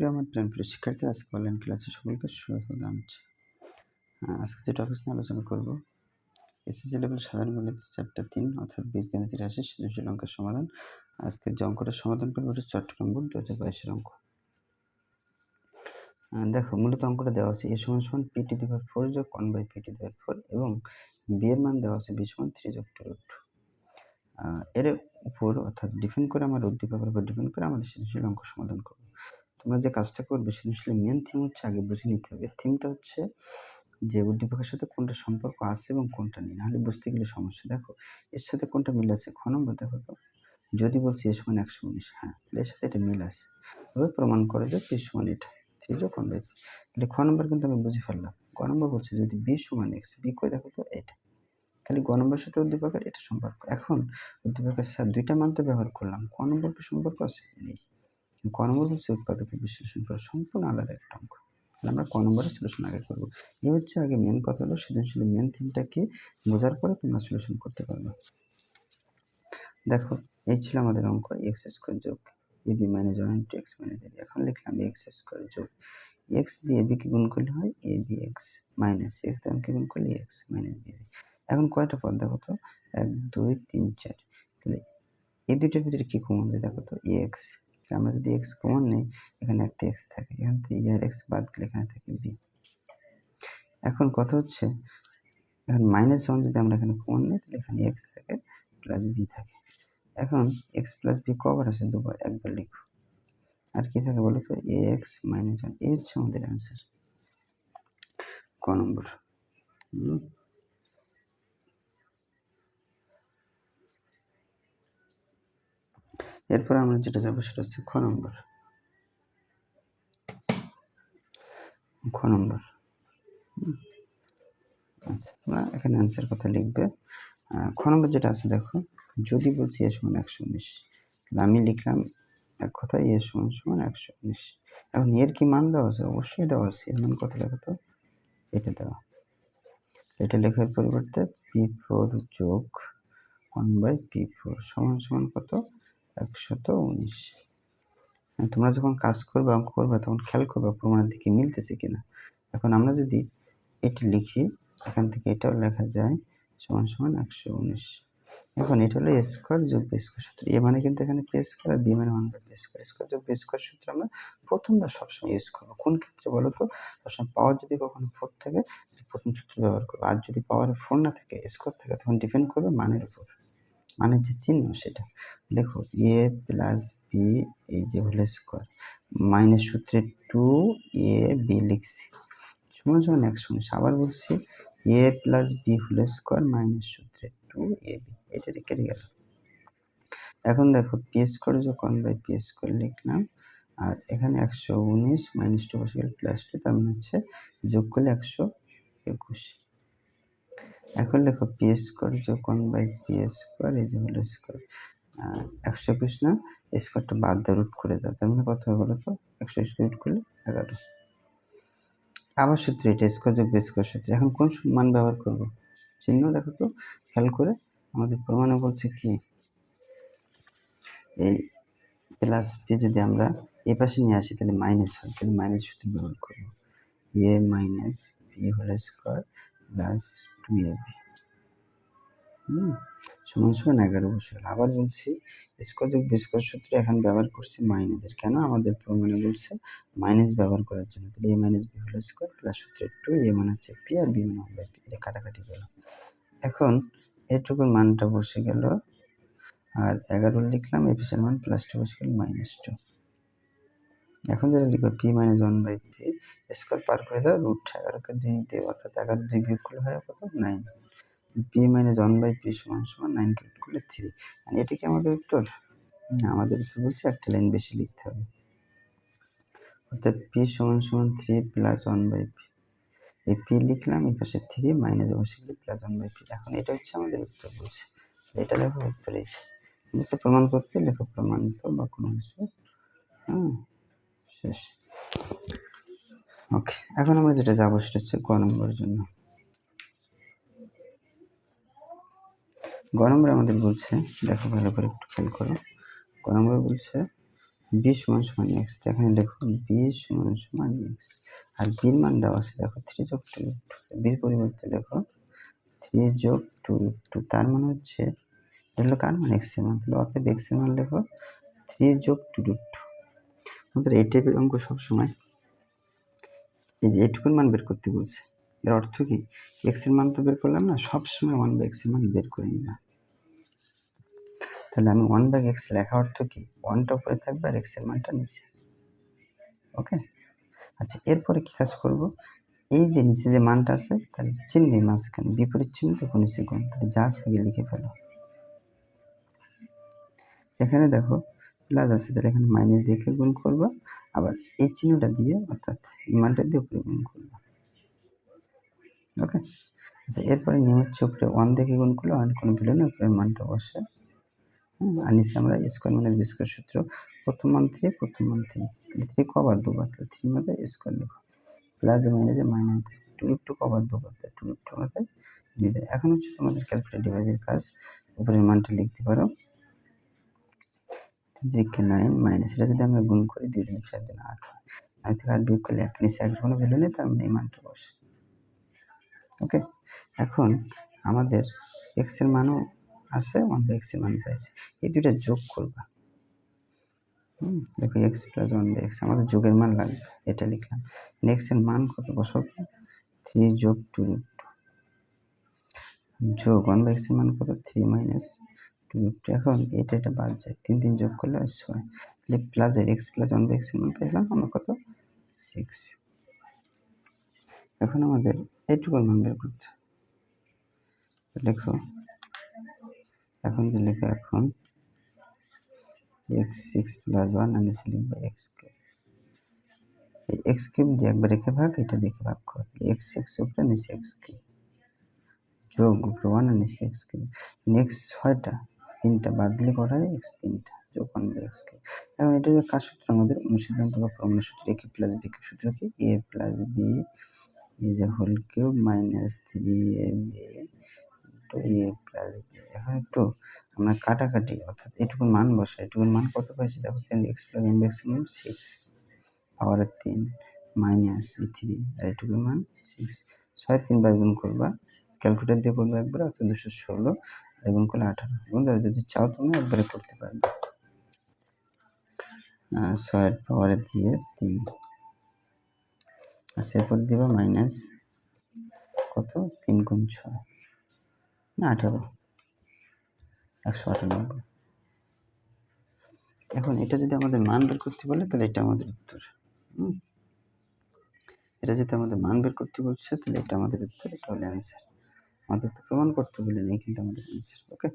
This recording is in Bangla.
প্রিয় আমার প্ল্যান প্রিয় শিক্ষার্থী আজকে অনলাইন ক্লাসে সকলকে স্বাগত জানাচ্ছি আহ, আজকে যে টপিক নিয়ে আলোচনা করব এসএসসি লেভেল সাধারণ গণিত চারটা তিন অর্থাৎ বীজগণিত রাশি সৃজনশীল অঙ্কের সমাধান। আজকে যে অঙ্কটা সমাধান করব চট্টগ্রাম বোর্ড দু হাজার বাইশের অঙ্ক। দেখো মূলত অঙ্কটা দেওয়া আছে এ সমান সমান পি টি দিভার ফোর যোগ one by P T divide four এবং বি এর মান দেওয়া আছে বি সমান থ্রি যোগ টু রুট এর উপর অর্থাৎ ডিপেন্ড করে আমার উদ্দীপকের উপর ডিপেন্ড করে আমাদের সৃজনশীল অঙ্ক সমাধান করব। তোমরা যে কাজটা করবে সৃজনশীল মেন থিম হচ্ছে আগে বুঝে নিতে হবে। থিমটা হচ্ছে যে উদ্দীপকের সাথে কোনটা সম্পর্ক আছে এবং কোনটা নেই। নাহলে বুঝতে গেলে সমস্যা। দেখো, এর সাথে কোনটা মিল আছে? খ নম্বর দেখো তো। যদি বলছি এ সমান একশো উনিশ হ্যাঁ তাহলে এর সাথে এটা মিল আছে। এবার প্রমাণ করে যে পি সমান এটা। থ্রি ওয়ান বাই তাহলে খ নম্বর কিন্তু আমি বুঝে ফেললাম। ক নম্বর বলছে যদি বি সমান এক্স বি কই? দেখো তো, এটা। খালি গ নম্বরের সাথে উদ্দীপকের এটা সম্পর্ক। এখন উদ্দীপকের সাথে দুইটা মান তো ব্যবহার করলাম। ক নম্বর কি সম্পর্ক আছে? নেই। ক নম্বর বলছে উৎপাদকের বিশ্লেষণ করা সম্পূর্ণ আলাদা একটা অঙ্ক তাহলে আমরা ক সলিউশন আগে করব। এ হচ্ছে আগে মেন কথা হলো সৃজনশীল মেন থিমটাকে বোঝার পরে তোমরা সলিউশন করতে পারবে। দেখো, এই ছিল আমাদের অঙ্ক এক্স স্কোয়ার যোগ A B minus one into X minus A B এখন লিখলাম এক্স স্কোয়ার যোগ এক্স দিয়ে বিকে গুণ করলে হয় A B X minus X দিয়ে কে গুণ করলে এক্স মাইনাস বি এখন কয়টা পদ দেখো তো? এক, দুই, তিন, চার। তাহলে এই দুইটার ভিতরে কী কমন যায় দেখো তো? এ এক্স আমরা যদি এক্স কমন নেই, এখানে একটা এক্স থাকে, এখান থেকে আর এক্স বাদ গেলে এখানে থাকে বি এখন কথা হচ্ছে, এখন মাইনাস ওয়ান যদি আমরা এখানে কমন নিই, তাহলে এখানে এক্স থাকে প্লাস বি থাকে। এখন এক্স প্লাস বি কবার আছে দুবার, একবার লিখো আর কি থাকে বলো তো? এ এক্স মাইনাস ওয়ান এই হচ্ছে আমাদের অ্যান্সার ক নম্বর? হুম? এরপর আমরা যেটা যাব সেটা হচ্ছে খ নম্বর। খ নম্বর। আচ্ছা তোমরা এখানে অ্যান্সার কথা লিখবে। খ নম্বর যেটা আছে দেখো, যদি বলছি এ সমান একশো উনিশ আমি লিখলাম এক কথা এ সমান সমান একশো উনিশ। এখন এর কি মান দেওয়া আছে? অবশ্যই দেওয়া আছে। এর মান কত লেখো তো? এটা দেওয়া। এটা লেখার পরিবর্তে পি ফোর যোগ ওয়ান বাই পি ফোর সমান সমান কত? একশত উনিশ। তোমরা যখন কাজ করবে, অঙ্ক করবে, তখন খেয়াল করবে প্রমাণের দিকে মিলতেছে কিনা। এখন আমরা যদি এটি লিখি, এখান থেকে এটাও লেখা যায় সমান সমান একশো উনিশ। এখন এটা হলো স্কোয়ার যোগ বি স্কোয়ার সূত্র। এ মানে কিন্তু এখানে পি স্কোয়ার আর বি মানে one by P square square যোগ বি স্কোয়ার সূত্র আমরা প্রথমবার সবসময় ইউজ করব। কোন ক্ষেত্রে বলো তো? সবসময় পাওয়ার যদি কখনো ফোর থাকে, প্রথম সূত্র ব্যবহার করব। আর যদি পাওয়ার ফোর না থাকে স্কোয়ার থাকে, তখন ডিপেন্ড করবে মানের উপর। মানের যে চিহ্ন সেটা। দেখো এ প্লাস বি এই যে হোল স্কোয়ার মাইনাস সূত্রে টু এ বি লিখছি। সমান সমান একশো উনিশ আবার বলছি A plus B whole square minus সূত্রে টু এ বি এটা কেটে গেল। এখন দেখো পি স্কোয়ার যখন বাই পি স্কোয়ার লিখলাম, আর এখানে একশো উনিশ মাইনাস টু বসে গেল প্লাস টু তার মানে হচ্ছে যোগ করলে একশো একুশ। এখন লেখো P square one by P square এই যে হল স্কোয়ার একশো একুশ না স্কোয়ারটা বাদ দিয়ে রুট করে দাও তার মানে কত বলো তো? একশো স্কোয়ার রুট করলে এগারো। আবার সূত্র এটা স্কোয়ার যোগ স্কোয়ার সূত্র। এখন কোন মান ব্যবহার করব? চিহ্ন দেখো তো, খেয়াল করে। আমাদের প্রমাণে বলছে কি? এই প্লাস পি যদি আমরা এ পাশে নিয়ে আসি, তাহলে মাইনাস হয়। তাহলে মাইনাস সূত্র ব্যবহার করব। A minus P whole square plus two A B hmm সমান সমান এগারো গেল আবার বলছি স্কোয়ার যোগ সূত্রে এখন ব্যবহার করছি মাইনাসের। কেন? আমাদের প্রমাণে বলছে মাইনাস ব্যবহার করার জন্য। তাহলে A minus B whole square plus সূত্রে টু এ মানে হচ্ছে পি আর বি মানে ওয়ান পি এটা কাটাকাটি গেল। এখন এটুকুর মানটা বসে গেল। আর এগারো লিখলাম এপিসের মান প্লাস টু বসে গেল মাইনাস টু এখন যেটা লিখব P minus one by P square পার করে দাও রুট এগারোকে দুই দিয়ে অর্থাৎ এগারো দুই বিয়োগ করলে হয় কত? Nine P minus one by P সমান সমান নাইন ক্যালকুলেট করলে থ্রি মানে এটা কি আমাদের উত্তর? না, আমাদের উত্তর বলছে একটা লাইন বেশি লিখতে হবে। অর্থাৎ পি সমান সমান three plus one by P এই পি লিখলাম, এই পাশে থ্রি মাইনাস বসে গেলে প্লাস ওয়ান বাই পি এখন এটা হচ্ছে আমাদের উত্তর বলছে। এটা দেখো উত্তর এসে প্রমাণ করতে, লেখো প্রমাণিত বা কোনো কিছু। হ্যাঁ। শেষ। ওকে এখন আমরা যেটা যাব সেটা হচ্ছে গ নম্বরের জন্য। গ নম্বরে আমাদের বলছে, দেখো ভালো করে একটু খেয়াল করো। গ নম্বরে বলছে বি সমান সমান এক্স এখানে দেখো বি সমান সমান এক্স আর বির মান দেওয়া আছে, দেখো থ্রি যোগ টু বির পরিবর্তে দেখো থ্রি যোগ টু টু তার মানে হচ্ছে এটা হলো কার মান এক্সের মান? তাহলে অতএব এক্সের মান দেখো থ্রি যোগ টু টু আমাদের এই টাইপের অঙ্ক সবসময় এই যে এটুকুর মান বের করতে বলছে। এর অর্থ কি? এক্সের মান তো বের করলাম না, সবসময় ওয়ান বাই এক্সের মান বের করে নিলাম। তাহলে আমি ওয়ান বাই এক্স লেখা অর্থ কি? ওয়ানটা উপরে থাকবে আর এক্সের মানটা নিচে। ওকে আচ্ছা এরপরে কি কাজ করব? এই যে নিচে যে মানটা আছে তাহলে চিহ্ন মাঝখানে, বিপরীত চিহ্ন দেখো নিচে গুণ তাহলে যা আছে লিখে ফেলো। এখানে দেখো প্লাস আছে তাহলে এখানে মাইনাস দিয়ে গুণ করবা? আবার এই চিহ্নটা দিয়ে অর্থাৎ এই মানটা দিয়ে উপরে গুণ করবা। ওকে আচ্ছা এরপরে নিয়ম হচ্ছে উপরে ওয়ান দেখে গুণ করলে? আর কোনো ভ্যালু নেই উপরের মানটা বসে হুম, আর নিচে আমরা স্কোয়ার মাইনাস বি সূত্র প্রথম মান প্রথম মান থ্রি থ্রি কবার দুবার তাহলে থ্রি মধ্যে স্কোয়ার লিখো। প্লাসে মাইনাসে মাইনাস টু রুট টু কবার দুবার তাহলে টু টু মধ্যে দুই দেয় এখন হচ্ছে তোমাদের ক্যালকুলেট ডিভাইজের কাজ। উপরের মানটা লিখতে পারো। জিকে নাইন মাইনাস এটা যদি আমরা গুণ করি দুই দুই চার দিন আট হয়। নয় থেকে আট বিয়োগ করলে এক নিচে এক কোনো ভ্যালু নেই, তার মানে এই মানটা বসে। ওকে? এখন আমাদের এক্সের মানও আছে ওয়ান বাই এক্সের মান পাইছে। এই দুইটা যোগ করবা। দেখো X plus one by X আমাদের যোগের মান লাগবে, এটা লিখলাম। এক্সের মান কত বসাবো? থ্রি যোগ টু যোগ ওয়ান বাই এক্সের মান কত? থ্রি মাইনাস এখন এটা এটা বাদ যায়। তিন তিন যোগ করলে ছয়। তাহলে প্লাসের X plus one by X পেলাম আমরা কত? সিক্স এখন আমাদের এইটুকুর মান বের করতে লেখো, এখন তো লেখো এখন এক্স সিক্স প্লাস ওয়ান আর নিচে লিখবে এক্স কিউব এই এক্স কিউব দিয়ে একবার রেখে ভাগ, এটা দেখে ভাগ করো। তাহলে এক্স এক্স উপরে নিচে এক্স কিউব যোগ উপরে ওয়ান আর নিচে এক্স কিউব নেক্সট ছয়টা। তিনটা বাদ দিলে কটা হয় এক্স তিনটা যোগ ওয়ান এক্স কিউব এখন এটা যে কার সূত্র আমাদের অনুসিদ্ধান্ত বা প্রমাণের সূত্র A cube plus B cube সূত্র কি? A plus B is A whole cube minus three A B to A plus B এখন একটু আমরা কাটাকাটি, অর্থাৎ এটুকুর মান বসাই। এটুকুর মান কত পাইছি? দেখো তিন এক্স প্লাস এম এক্স মান সিক্স পাওয়ার তিন মাইনাস এই থ্রি আর এটুকুর মান সিক্স ছয় তিনবার গুণ করবা ক্যালকুলেটার দিয়ে করবে একবার, অর্থাৎ দুশো ষোলো। গুণ করলে আঠারো বন্ধুরা যদি চাও তুমি একবারে করতে পারবে। ছয়ের পাওয়ারে দিয়ে তিন। আর সেরপর দিবা মাইনাস কত? তিন গুণ ছয়। না, আঠারো। একশো আটানব্বই। এখন এটা যদি আমাদের মান বের করতে বলে, তাহলে এটা আমাদের উত্তর। এটা যদি আমাদের মান বের করতে বলছে, তাহলে এটা আমাদের উত্তর এটা হলো অ্যান্সার আমাদের তো প্রমাণ করতে বলে নেই কিন্তু আমাদের অ্যান্সার ওকে